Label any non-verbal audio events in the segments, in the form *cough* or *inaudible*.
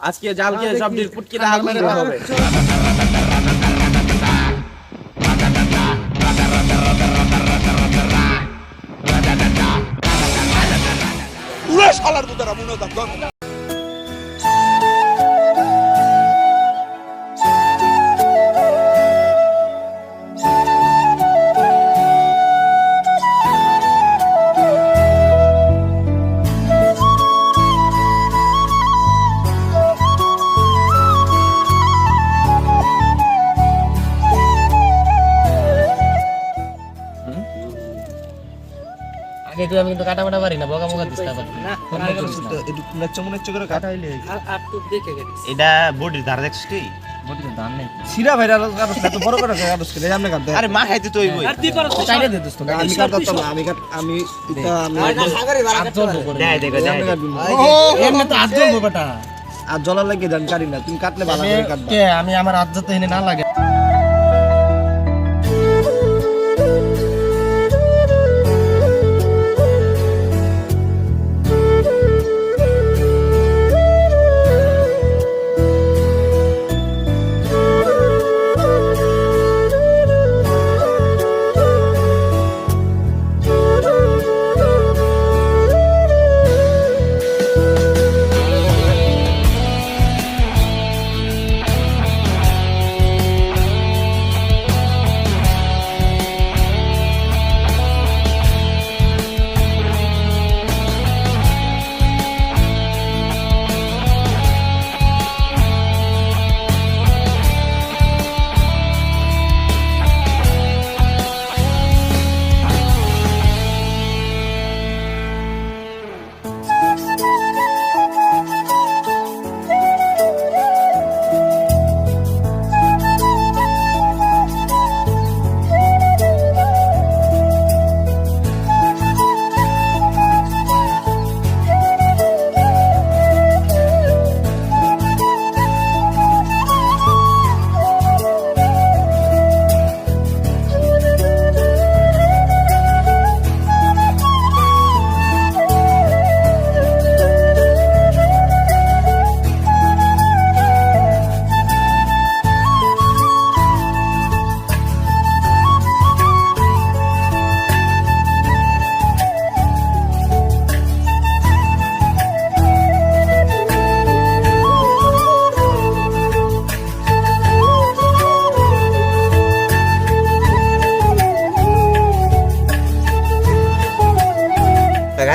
আজকে জালকে সব ডির ফুটকিটা আগুন দিতে হবে? উড়ে শালার দুধারা মনে আগে তুই আমি কিন্তু কাটা মাটা পারি না বগা মগা দিস না। একটু নেচ্ছ মনে হচ্ছে করে কাটা হইলে এটা বডির ধার দেখছিস তুই? সিরা ভাই কাগজ এত বড় করে করে কাটতে আরে মা খাইতে তুই বই। চাইরে দে দোস্ত আমি কাটতাম আমি কাট আমি এটা আমি দেয় দেখো দেয় আমি কাটবি না। এমনি তো আজ জ্বলবো বেটা। আর কাটি না তুমি কাটলে ভালো করে কাটবা। কে? আমি আমার আজ যাতে এনে না লাগে।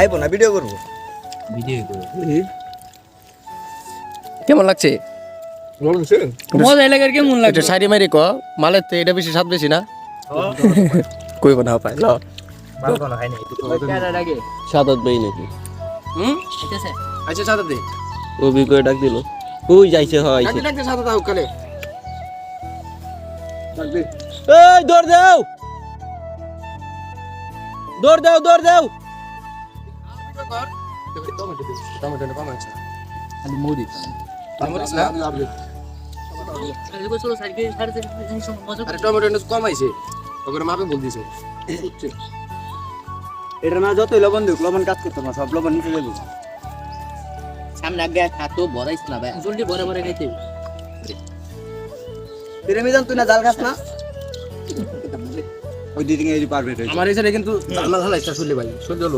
গাইবো না ভিডিও করব? কেমন লাগছে? মজা এলাকার কেমন লাগছে সাইডে মারি ক মালের তো এটা বেশি স্বাদ বেশি না? কইব না পাই ল। সাদাত ভাই নাকি? হুম? আচ্ছা সাদা দে কবি করে ডাক দিল। ওই যাইছে হয় ডাকতে ডাকতে সাদা দাও কালে এই দৌড় দাও। দৌড় দাও দৌড় দাও। টমেটো কম আছে। খালি মুড়ি টমেটো না আরে টমেটো কম আইছে। ওগুলো মাপে বল দিছে। এটা না যতই লবণ দিক লবণ কাজ করতো না সব লবণ নিচে যাব সামনে আগে খাতো বড়াইছ না ভাই জলদি বড় বড় খাইতে তিরেমি জান তুই না জাল খাস না? ওই দিদিকে এই পারবে আমার এখানে কিন্তু শুনলে ভাই সহ্য হলো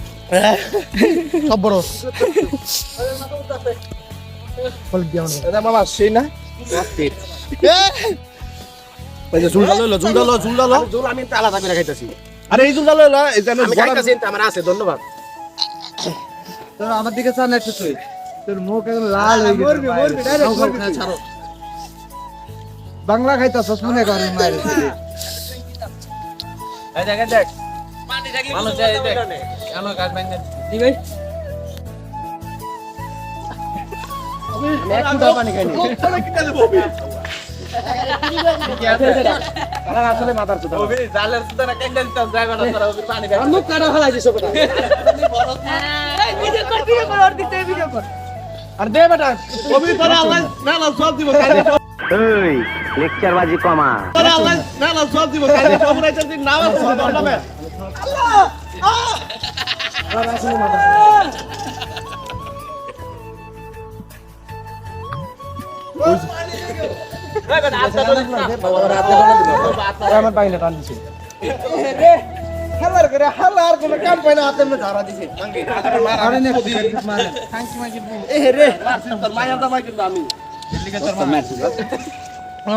*laughs* সব বড়। বল দিও না এটা মামা সেই না? ঝুলটা লইলো ঝুলটা লো ঝুলটা লো জল আমি আলাদা করে খাইতাছি। আরে এই ঝুলটা লইলো এই জানো আমি খাইতাছি কিন্তু আমার আছে ধন্যবাদ। আমার দিকে চান একটু তুই। তোর মুখ একদম লাল হয়ে গেছে মরবি মরবি ডাইরেক্ট ছাড়ো। বাংলা খাইতাছস মনে করে মায়ের। এই দেখ। এই দেখ মানুষ এই দেখ। কেন কাজ বাইন্দে দি ভাই এক ফুটা পানি খাইনি আসলে মাথার চুদা জালের সুতা না কেন দিতাম ড্রাইভার তোরা পানি খাই মুখ কাটা ফেলাই দিছো কথা ভিডিও কর ভিডিও কর আর দিতে ভিডিও কর। আর দে বেটা। কবি তোরা আল্লাহ না না সব দিব কাজে এই লেকচার বাজি কমা। তোরা আল্লাহ না না সব দিব সব। দিন আছে তোর নামে। আমার বাইলে টান দিছে হালার করে হালার কোনো কাম পাই না হাতে ধরা দিছে মাঙ্গে আরে নে মারে থ্যাঙ্কস মাই গিফট এ রে মায়ের দামা কিন্তু আমি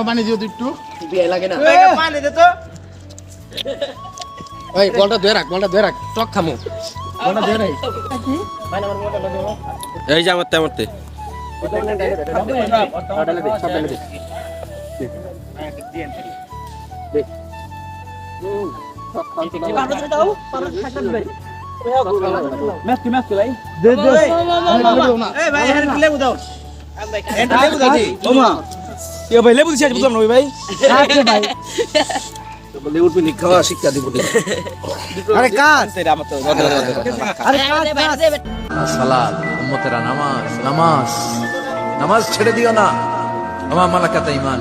পানি দিও তুই একটু লাগে না পানি দে তো ওই বলটা ধরে রাখ বলটা ধরে রাখ টক খামু। বলটা ধরে রাখ। এই যে আমার তেমরতে দে দে এই ভাই এর লেবু দাও? এটা লেবু দাও? দি ওমা এ ভাই লেবু দিছিস বুঝলাম না ভাই ভাই শিক্ষা দিব আরে কাজ। সেটা আমার তো আরে কাজ কাজ। সালাদ উম্মতেরা নামাজ নামাজ। নামাজ ছেড়ে দিও না। আমার মালাকাতা ইমান